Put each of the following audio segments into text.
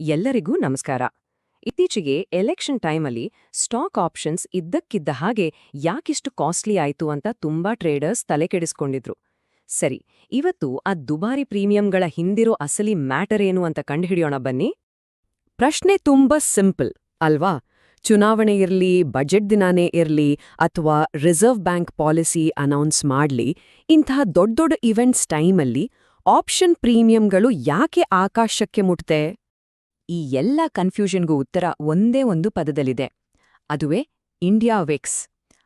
ಎಲ್ಲರಿಗೂ ನಮಸ್ಕಾರ. ಇತ್ತೀಚೆಗೆ ಎಲೆಕ್ಷನ್ ಟೈಮಲ್ಲಿ ಸ್ಟಾಕ್ ಆಪ್ಷನ್ಸ್ ಇದ್ದಕ್ಕಿದ್ದ ಹಾಗೆ ಯಾಕಿಷ್ಟು ಕಾಸ್ಟ್ಲಿ ಆಯ್ತು ಅಂತ ತುಂಬಾ ಟ್ರೇಡರ್ಸ್ ತಲೆ ಕೆಡಿಸ್ಕೊಂಡಿದ್ರು. ಸರಿ, ಇವತ್ತು ಆ ದುಬಾರಿ ಪ್ರೀಮಿಯಂಗಳ ಹಿಂದಿರೋ ಅಸಲಿ ಮ್ಯಾಟರ್ ಏನು ಅಂತ ಕಂಡುಹಿಡಿಯೋಣ ಬನ್ನಿ. ಪ್ರಶ್ನೆ ತುಂಬಾ ಸಿಂಪಲ್, ಅಲ್ವಾ? ಚುನಾವಣೆ ಇರ್ಲಿ, ಬಜೆಟ್ ದಿನಾನೇ ಇರ್ಲಿ, ಅಥವಾ ರಿಸರ್ವ್ ಬ್ಯಾಂಕ್ ಪಾಲಿಸಿ ಅನೌನ್ಸ್ ಮಾಡ್ಲಿ ಇಂತಹ ದೊಡ್ಡ ದೊಡ್ಡ ಇವೆಂಟ್ಸ್ ಟೈಮಲ್ಲಿ ಆಪ್ಷನ್ ಪ್ರೀಮಿಯಂಗಳು ಯಾಕೆ ಆಕಾಶಕ್ಕೆ ಮುಟ್ತೆ? ಈ ಎಲ್ಲ ಕನ್ಫ್ಯೂಷನ್ಗೂ ಉತ್ತರ ಒಂದೇ ಒಂದು ಪದದಲ್ಲಿದೆ. ಅದುವೇ ಇಂಡಿಯಾ ವಿಕ್ಸ್.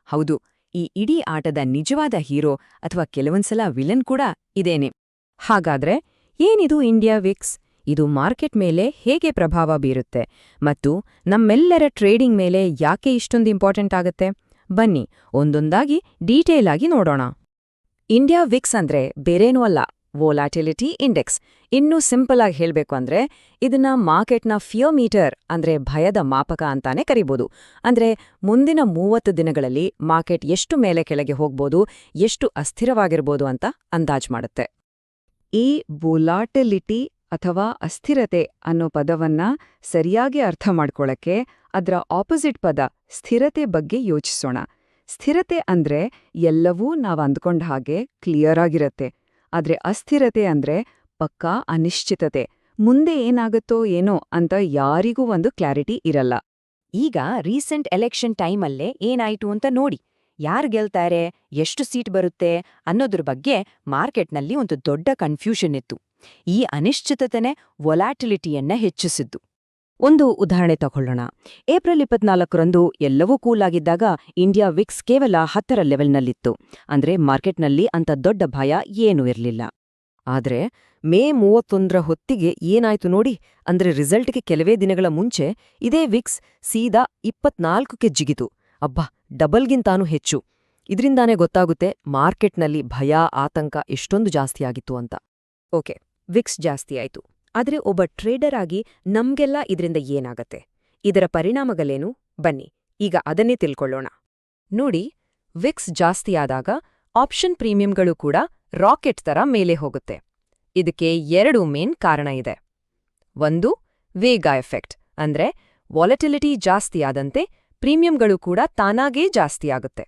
ಹೌದು, ಈ ಇಡೀ ಆಟದ ನಿಜವಾದ ಹೀರೋ ಅಥವಾ ಕೆಲವೊಂದ್ಸಲ ವಿಲನ್ ಕೂಡ ಇದೇನೆ. ಹಾಗಾದ್ರೆ ಏನಿದು ಇಂಡಿಯಾ ವಿಕ್ಸ್? ಇದು ಮಾರ್ಕೆಟ್ ಮೇಲೆ ಹೇಗೆ ಪ್ರಭಾವ ಬೀರುತ್ತೆ? ಮತ್ತು ನಮ್ಮೆಲ್ಲರ ಟ್ರೇಡಿಂಗ್ ಮೇಲೆ ಯಾಕೆ ಇಷ್ಟೊಂದು ಇಂಪಾರ್ಟೆಂಟ್ ಆಗುತ್ತೆ? ಬನ್ನಿ, ಒಂದೊಂದಾಗಿ ಡೀಟೇಲ್ ಆಗಿ ನೋಡೋಣ. ಇಂಡಿಯಾ ವಿಕ್ಸ್ ಅಂದ್ರೆ ಬೇರೇನೂ ಅಲ್ಲ ವೋಲಾಟಿಲಿಟಿ ಇಂಡೆಕ್ಸ್ ಇನ್ನೂ ಸಿಂಪಲ್ ಆಗಿ ಹೇಳಬೇಕು ಅಂದ್ರೆ, ಇದನ್ನ ಮಾರ್ಕೆಟ್ನ ಫಿಯೋಮೀಟರ್ ಅಂದ್ರೆ ಭಯದ ಮಾಪಕ ಅಂತಾನೆ ಕರಿಬೋದು. ಅಂದ್ರೆ ಮುಂದಿನ ಮೂವತ್ತು ದಿನಗಳಲ್ಲಿ ಮಾರ್ಕೆಟ್ ಎಷ್ಟು ಮೇಲೆ ಕೆಳಗೆ ಹೋಗ್ಬೋದು, ಎಷ್ಟು ಅಸ್ಥಿರವಾಗಿರ್ಬೋದು ಅಂತ ಅಂದಾಜ್ ಮಾಡುತ್ತೆ. ಈ ವೊಲಾಟಿಲಿಟಿ ಅಥವಾ ಅಸ್ಥಿರತೆ ಅನ್ನೋ ಪದವನ್ನ ಸರಿಯಾಗಿ ಅರ್ಥ ಮಾಡ್ಕೊಳ್ಳಕ್ಕೆ ಅದರ ಆಪೋಸಿಟ್ ಪದ ಸ್ಥಿರತೆ ಬಗ್ಗೆ ಯೋಚಿಸೋಣ. ಸ್ಥಿರತೆ ಅಂದ್ರೆ ಎಲ್ಲವೂ ನಾವು ಅಂದ್ಕೊಂಡ ಹಾಗೆ ಕ್ಲಿಯರ್ ಆಗಿರತ್ತೆ. ಆದ್ರೆ ಅಸ್ಥಿರತೆ ಅಂದ್ರೆ ಪಕ್ಕಾ ಅನಿಶ್ಚಿತತೆ. ಮುಂದೆ ಏನಾಗುತ್ತೋ ಏನೋ ಅಂತ ಯಾರಿಗೂ ಒಂದು ಕ್ಲಾರಿಟಿ ಇರಲ್ಲ. ಈಗ ರೀಸೆಂಟ್ ಎಲೆಕ್ಷನ್ ಟೈಮಲ್ಲೇ ಏನಾಯ್ತು ಅಂತ ನೋಡಿ. ಯಾರು ಗೆಲ್ತಾರೆ, ಎಷ್ಟು ಸೀಟ್ ಬರುತ್ತೆ ಅನ್ನೋದ್ರ ಬಗ್ಗೆ ಮಾರ್ಕೆಟ್ನಲ್ಲಿ ಒಂದು ದೊಡ್ಡ ಕನ್ಫ್ಯೂಷನ್ ಇತ್ತು. ಈ ಅನಿಶ್ಚಿತತೆನೇ ವೊಲಾಟಿಲಿಟಿಯನ್ನ ಹೆಚ್ಚಿಸಿದ್ದು. ಒಂದು ಉದಾಹರಣೆ ತಗೊಳ್ಳೋಣ. ಏಪ್ರಿಲ್ ಇಪ್ಪತ್ನಾಲ್ಕರಂದು ಎಲ್ಲವೂ ಕೂಲ್ ಆಗಿದ್ದಾಗ ಇಂಡಿಯಾ ವಿಕ್ಸ್ ಕೇವಲ ಹತ್ತರ ಲೆವೆಲ್ನಲ್ಲಿತ್ತು. ಅಂದ್ರೆ ಮಾರ್ಕೆಟ್ನಲ್ಲಿ ಅಂತ ದೊಡ್ಡ ಭಯ ಏನೂ ಇರಲಿಲ್ಲ. ಆದ್ರೆ ಮೇ ಮೂವತ್ತೊಂದರ ಹೊತ್ತಿಗೆ ಏನಾಯ್ತು ನೋಡಿ, ಅಂದ್ರೆ ರಿಸಲ್ಟ್ಗೆ ಕೆಲವೇ ದಿನಗಳ ಮುಂಚೆ ಇದೇ ವಿಕ್ಸ್ ಸೀದಾ ಇಪ್ಪತ್ನಾಲ್ಕಕ್ಕೆ ಜಿಗಿತು. ಅಬ್ಬಾ ಡಬಲ್ಗಿಂತಾನೂ ಹೆಚ್ಚು. ಇದರಿಂದಾನೇ ಗೊತ್ತಾಗುತ್ತೆ ಮಾರ್ಕೆಟ್ನಲ್ಲಿ ಭಯ, ಆತಂಕ ಎಷ್ಟೊಂದು ಜಾಸ್ತಿಯಾಗಿತ್ತು ಅಂತ. ಓಕೆ, ವಿಕ್ಸ್ ಜಾಸ್ತಿ ಆಯ್ತು. ಆದ್ರೆ ಒಬ್ಬ ಟ್ರೇಡರ್ ಆಗಿ ನಮ್ಗೆಲ್ಲ ಇದರಿಂದ ಏನಾಗತ್ತೆ? ಇದರ ಪರಿಣಾಮಗಳೇನು? ಬನ್ನಿ, ಈಗ ಅದನ್ನೇ ತಿಳ್ಕೊಳ್ಳೋಣ. ನೋಡಿ ವಿಕ್ಸ್ ಜಾಸ್ತಿಯಾದಾಗ ಆಪ್ಷನ್ ಪ್ರೀಮಿಯಂಗಳು ಕೂಡ ರಾಕೆಟ್ ತರ ಮೇಲೆ ಹೋಗುತ್ತೆ. ಇದಕ್ಕೆ ಎರಡು ಮೇನ್ ಕಾರಣ ಇದೆ. ಒಂದು ವೇಗ ಎಫೆಕ್ಟ್ ಅಂದ್ರೆ ವಾಲಟಿಲಿಟಿ ಜಾಸ್ತಿಯಾದಂತೆ ಪ್ರೀಮಿಯಂಗಳು ಕೂಡ ತಾನಾಗೇ ಜಾಸ್ತಿಯಾಗುತ್ತೆ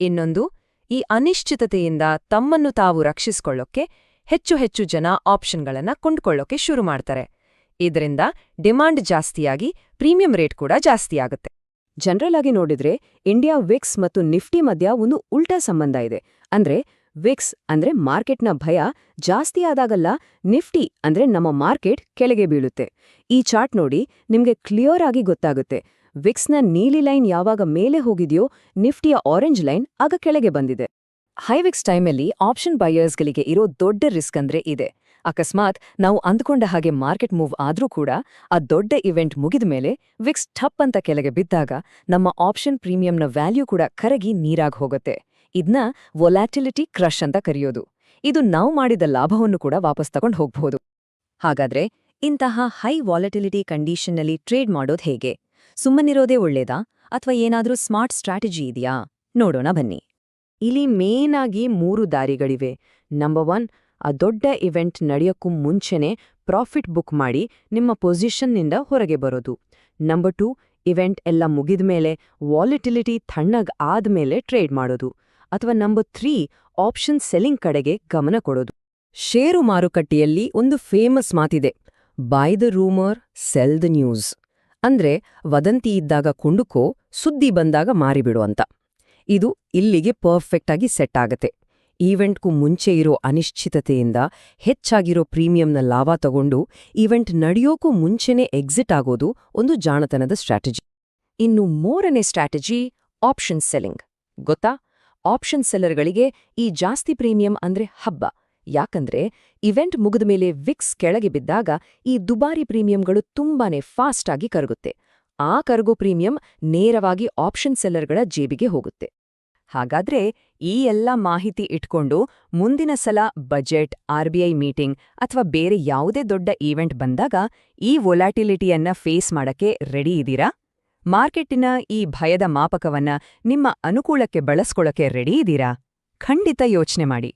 ಇನ್ನೊಂದು, ಈ ಅನಿಶ್ಚಿತತೆಯಿಂದ ತಮ್ಮನ್ನು ತಾವು ರಕ್ಷಿಸ್ಕೊಳ್ಳೋಕೆ ಹೆಚ್ಚು ಹೆಚ್ಚು ಜನ ಆಪ್ಷನ್ಗಳನ್ನ ಕೊಂಡ್ಕೊಳ್ಳೋಕೆ ಶುರು ಮಾಡ್ತಾರೆ. ಇದರಿಂದ ಡಿಮಾಂಡ್ ಜಾಸ್ತಿಯಾಗಿ, ಪ್ರೀಮಿಯಂ ರೇಟ್ ಕೂಡ ಜಾಸ್ತಿಯಾಗುತ್ತೆ ಜನರಲ್ ಆಗಿ ನೋಡಿದ್ರೆ, ಇಂಡಿಯಾ ವಿಕ್ಸ್ ಮತ್ತು ನಿಫ್ಟಿ ಮಧ್ಯ ಒಂದು ಉಲ್ಟಾ ಸಂಬಂಧ ಇದೆ. ಅಂದ್ರೆ, ವಿಕ್ಸ್ ಅಂದ್ರೆ ಮಾರ್ಕೆಟ್ನ ಭಯ ಜಾಸ್ತಿ ಆದಾಗಲ್ಲ, ನಿಫ್ಟಿ ಅಂದ್ರೆ ನಮ್ಮ ಮಾರ್ಕೆಟ್ ಕೆಳಗೆ ಬೀಳುತ್ತೆ. ಈ ಚಾರ್ಟ್ ನೋಡಿ ನಿಮ್ಗೆ ಕ್ಲಿಯರ್ ಆಗಿ ಗೊತ್ತಾಗುತ್ತೆ. ವಿಕ್ಸ್ನ ನೀಲಿ ಲೈನ್ ಯಾವಾಗ ಮೇಲೆ ಹೋಗಿದೆಯೋ, ನಿಫ್ಟಿಯ ಆರೆಂಜ್ ಲೈನ್ ಆಗ ಕೆಳಗೆ ಬಂದಿದೆ. ಹೈವಿಕ್ಸ್ ಟೈಮಲ್ಲಿ ಆಪ್ಷನ್ ಬಯರ್ಸ್ಗಳಿಗೆ ಇರೋ ದೊಡ್ಡ ರಿಸ್ಕ್ ಅಂದ್ರೆ ಇದೆ. ಅಕಸ್ಮಾತ್ ನಾವು ಅಂದ್ಕೊಂಡ ಹಾಗೆ ಮಾರ್ಕೆಟ್ ಮೂವ್ ಆದ್ರೂ ಕೂಡ ಆ ದೊಡ್ಡ ಇವೆಂಟ್ ಮುಗಿದ ಮೇಲೆ ವಿಕ್ಸ್ ಠಪ್ ಅಂತ ಕೆಳಗೆ ಬಿದ್ದಾಗ ನಮ್ಮ ಆಪ್ಷನ್ ಪ್ರೀಮಿಯಂನ ವ್ಯಾಲ್ಯೂ ಕೂಡ ಕರಗಿ ನೀರಾಗ್ ಹೋಗುತ್ತೆ. ಇದನ್ನ ವೊಲ್ಯಾಟಿಲಿಟಿ ಕ್ರಶ್ ಅಂತ ಕರೆಯೋದು. ಇದು ನಾವು ಮಾಡಿದ ಲಾಭವನ್ನು ಕೂಡ ವಾಪಸ್ ತಗೊಂಡು ಹೋಗ್ಬಹುದು ಹಾಗಾದ್ರೆ ಇಂತಹ ಹೈ ವಾಲಟಿಲಿಟಿ ಕಂಡೀಷನ್ನಲ್ಲಿ ಟ್ರೇಡ್ ಮಾಡೋದು ಹೇಗೆ? ಸುಮ್ಮನಿರೋದೇ ಒಳ್ಳೇದಾ? ಅಥವಾ ಏನಾದ್ರೂ ಸ್ಮಾರ್ಟ್ ಸ್ಟ್ರಾಟಜಿ ಇದೆಯಾ? ನೋಡೋಣ ಬನ್ನಿ. ಇಲ್ಲಿ ಮೇನ್ ಆಗಿ ಮೂರು ದಾರಿಗಳಿವೆ. ನಂಬರ್ ಒನ್ ಆ ದೊಡ್ಡ ಇವೆಂಟ್ ನಡೆಯೋಕ್ಕೂ ಮುಂಚೆನೇ ಪ್ರಾಫಿಟ್ ಬುಕ್ ಮಾಡಿ ನಿಮ್ಮ ಪೊಸಿಷನ್ನಿಂದ ಹೊರಗೆ ಬರೋದು. ನಂಬರ್ ಟು ಇವೆಂಟ್ ಎಲ್ಲ ಮುಗಿದ ಮೇಲೆ ವಾಲಿಟಿಲಿಟಿ ತಣ್ಣಗ್ ಆದ್ಮೇಲೆ ಟ್ರೇಡ್ ಮಾಡೋದು. ಅಥವಾ ನಂಬರ್ ತ್ರೀ ಆಪ್ಷನ್ ಸೆಲ್ಲಿಂಗ್ ಕಡೆಗೆ ಗಮನ ಕೊಡೋದು. ಷೇರು ಮಾರುಕಟ್ಟೆಯಲ್ಲಿ ಒಂದು ಫೇಮಸ್ ಮಾತಿದೆ. Buy the rumour sell the news ಅಂದ್ರೆ ವದಂತಿ ಇದ್ದಾಗ ಕುಂಡುಕೋ, ಸುದ್ದಿ ಬಂದಾಗ ಮಾರಿಬಿಡು ಅಂತ. ಇದು ಇಲ್ಲಿಗೆ ಪರ್ಫೆಕ್ಟ್ ಆಗಿ ಸೆಟ್ ಆಗತ್ತೆ. ಈವೆಂಟ್ಗೂ ಮುಂಚೆ ಇರೋ ಅನಿಶ್ಚಿತತೆಯಿಂದ ಹೆಚ್ಚಾಗಿರೋ ಪ್ರೀಮಿಯಂನ ಲಾಭ ತಗೊಂಡು ಈವೆಂಟ್ ನಡೆಯೋಕ್ಕೂ ಮುಂಚೆನೇ ಎಕ್ಸಿಟ್ ಆಗೋದು ಒಂದು ಜಾಣತನದ ಸ್ಟ್ರಾಟಜಿ. ಇನ್ನು ಮೂರನೇ ಸ್ಟ್ರಾಟಜಿ, ಆಪ್ಷನ್ ಸೆಲ್ಲಿಂಗ್. ಗೊತ್ತಾ? ಆಪ್ಷನ್ ಸೆಲ್ಲರ್ಗಳಿಗೆ ಈ ಜಾಸ್ತಿ ಪ್ರೀಮಿಯಂ ಅಂದ್ರೆ ಹಬ್ಬ. ಯಾಕಂದ್ರೆ ಇವೆಂಟ್ ಮುಗಿದ ಮೇಲೆ ವಿಕ್ಸ್ ಕೆಳಗೆ ಬಿದ್ದಾಗ ಈ ದುಬಾರಿ ಪ್ರೀಮಿಯಂಗಳು ತುಂಬಾನೇ ಫಾಸ್ಟ್ ಆಗಿ ಕರಗುತ್ತೆ. ಆ ಕರಗೋ ಪ್ರೀಮಿಯಂ ನೇರವಾಗಿ ಆಪ್ಷನ್ ಸೆಲ್ಲರ್ಗಳ ಜೇಬಿಗೆ ಹೋಗುತ್ತೆ. ಹಾಗಾದ್ರೆ ಈ ಎಲ್ಲ ಮಾಹಿತಿ ಇಟ್ಕೊಂಡು ಮುಂದಿನ ಸಲ ಬಜೆಟ್ ಆರ್ಬಿಐ ಮೀಟಿಂಗ್ ಅಥವಾ ಬೇರೆ ಯಾವುದೇ ದೊಡ್ಡ ಈವೆಂಟ್ ಬಂದಾಗ ಈ ವೊಲಾಟಿಲಿಟಿಯನ್ನ ಫೇಸ್ ಮಾಡಕ್ಕೆ ರೆಡಿ ಇದ್ದೀರಾ? ಮಾರ್ಕೆಟ್ಟಿನ ಈ ಭಯದ ಮಾಪಕವನ್ನ ನಿಮ್ಮ ಅನುಕೂಲಕ್ಕೆ ಬಳಸ್ಕೊಳಕ್ಕೆ ರೆಡಿ ಇದ್ದೀರಾ? ಖಂಡಿತ ಯೋಚನೆ ಮಾಡಿ.